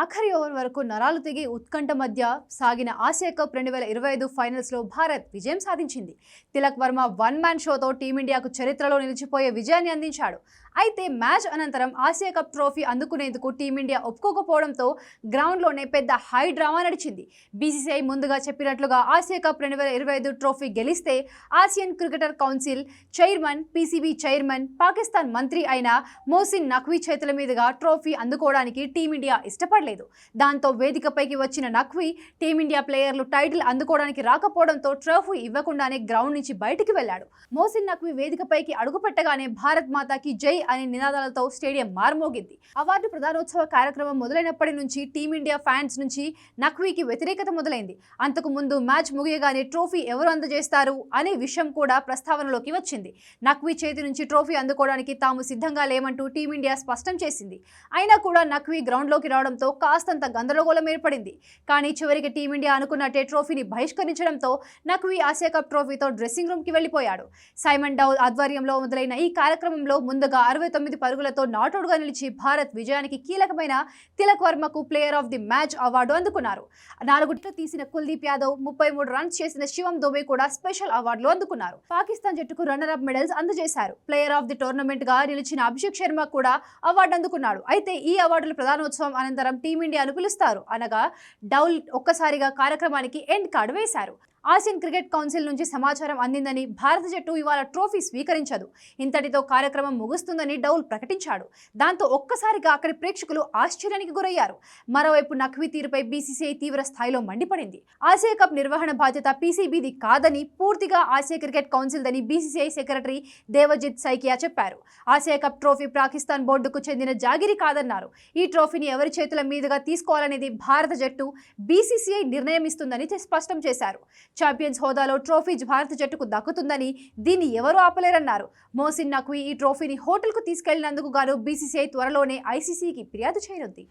ఆఖరి ఓవర్ వరకు నరాలు తెగి ఉత్కంఠ మధ్య సాగిన ఆసియా కప్ రెండు వేల ఇరవై ఐదు ఫైనల్స్లో భారత్ విజయం సాధించింది. తిలక్ వర్మ వన్ మ్యాన్ షోతో టీమిండియాకు చరిత్రలో నిలిచిపోయే విజయాన్ని అందించాడు. అయితే మ్యాచ్ అనంతరం ఆసియా కప్ ట్రోఫీ అందుకునేందుకు టీమిండియా ఒప్పుకోకపోవడంతో గ్రౌండ్లోనే పెద్ద హై డ్రామా నడిచింది. బీసీసీఐ ముందుగా చెప్పినట్లుగా ఆసియా కప్ రెండు వేల ఇరవై ఐదు ట్రోఫీ గెలిస్తే Asian cricketer council chairman PCB chairman Pakistan మంత్రి అయిన మోసిన్ నఖ్వీ చేతుల మీదుగా ట్రోఫీ అందుకోవడానికి టీమిండియా ఇష్టపడలేదు. దాంతో వేదికపైకి వచ్చిన నఖ్వీ టీమిండియా ప్లేయర్లు టైటిల్ అందుకోవడానికి రాకపోవడంతో ట్రోఫీ ఇవ్వకుండానే గ్రౌండ్ నుంచి బయటికి వెళ్ళాడు. మోసిన్ నఖ్వీ వేదికపైకి అడుగుపెట్టగానే భారత్ మాతాకి జై అనే నినాదాలతో స్టేడియం మార్మోగింది. అవార్డు ప్రధానోత్సవ కార్యక్రమం మొదలైనప్పటి నుంచి టీమిండియా ఫ్యాన్స్ నుంచి నఖ్వీకి వ్యతిరేకత మొదలైంది. అంతకు ముందు మ్యాచ్ ముగియగానే ట్రోఫీ ఎవరు అందజేస్తారు అనే విషయం కూడా ప్రస్తావనలోకి వచ్చింది. నఖ్వీ చేతి నుంచి ట్రోఫీ అందుకోవడానికి తాము సిద్ధంగా లేమంటూ టీమిండియా స్పష్టం చేసింది. అయినా కూడా నఖ్వీ గ్రౌండ్లోకి రావడంతో కాస్తంత గందరగోళం ఏర్పడింది. కానీ చివరికి టీమిండియా అనుకున్నట్టే ట్రోఫీని బహిష్కరించడంతో నక్వీ ఆసియా కప్ ట్రోఫీతో డ్రెస్సింగ్ రూమ్కి వెళ్ళిపోయాడు. సైమన్ డౌల్ ఆధ్వర్యంలో మొదలైన ఈ కార్యక్రమంలో ముందుగా అరవై తొమ్మిది పరుగులతో నాటౌట్గా నిలిచి భారత్ విజయానికి కీలకమైన Tilak వర్మకు player of the match award అందుకున్నారు. నాలుగు తీసిన కుల్దీప్ యాదవ్ ముప్పై మూడు రన్స్ చేసిన శివం దోబే కూడా స్పెషల్ అవార్డులు అందుకున్నారు. పాకిస్తాన్ జట్టుకు రన్నర్ అప్ మెడల్స్ అందజేశారు. ప్లేయర్ ఆఫ్ ది టోర్నమెంట్గా నిలిచిన అభిషేక్ శర్మ కూడా అవార్డు అందుకున్నాడు. అయితే ఈ అవార్డుల ప్రధానోత్సవం అనంతరం టీమిండియాను పిలుస్తారు. అనగా డౌల్ ఒక్కసారిగా కార్యక్రమానికి ఎండ్ కార్డు వేశారు. ఆసియన్ క్రికెట్ కౌన్సిల్ నుంచి సమాచారం అందిందని భారత జట్టు ఇవాళ ట్రోఫీ స్వీకరించదు. ఇంతటితో కార్యక్రమం ముగుస్తుందని డౌల్ ప్రకటించాడు. దాంతో ఒక్కసారిగా అక్కడి ప్రేక్షకులు ఆశ్చర్యానికి గురయ్యారు. మరోవైపు నఖ్వీ తీరుపై బీసీసీఐ తీవ్ర స్థాయిలో మండిపడింది. ఆసియా కప్ నిర్వహణ బాధ్యత పీసీబీది కాదని పూర్తిగా ఆసియా క్రికెట్ కౌన్సిల్ దని బీసీసీఐ సెక్రటరీ దేవజిత్ సైకియా చెప్పారు. ఆసియా కప్ ట్రోఫీ పాకిస్తాన్ బోర్డుకు చెందిన జాగిరి కాదన్నారు. ఈ ట్రోఫీని ఎవరి చేతుల మీదుగా తీసుకోవాలనేది భారత జట్టు బీసీసీఐ నిర్ణయం ఇస్తుందని స్పష్టం చేశారు. ఛాంపియన్స్ హోదాలో ట్రోఫీ భారత జట్టుకు దక్కుతుందని దీన్ని ఎవరూ ఆపలేరన్నారు. మోసిన్ నఖ్వీ ఈ ట్రోఫీని హోటల్కు తీసుకెళ్ళినందుకు గాను బీసీసీఐ త్వరలోనే ఐసీసీకి ఫిర్యాదు చేయనుంది.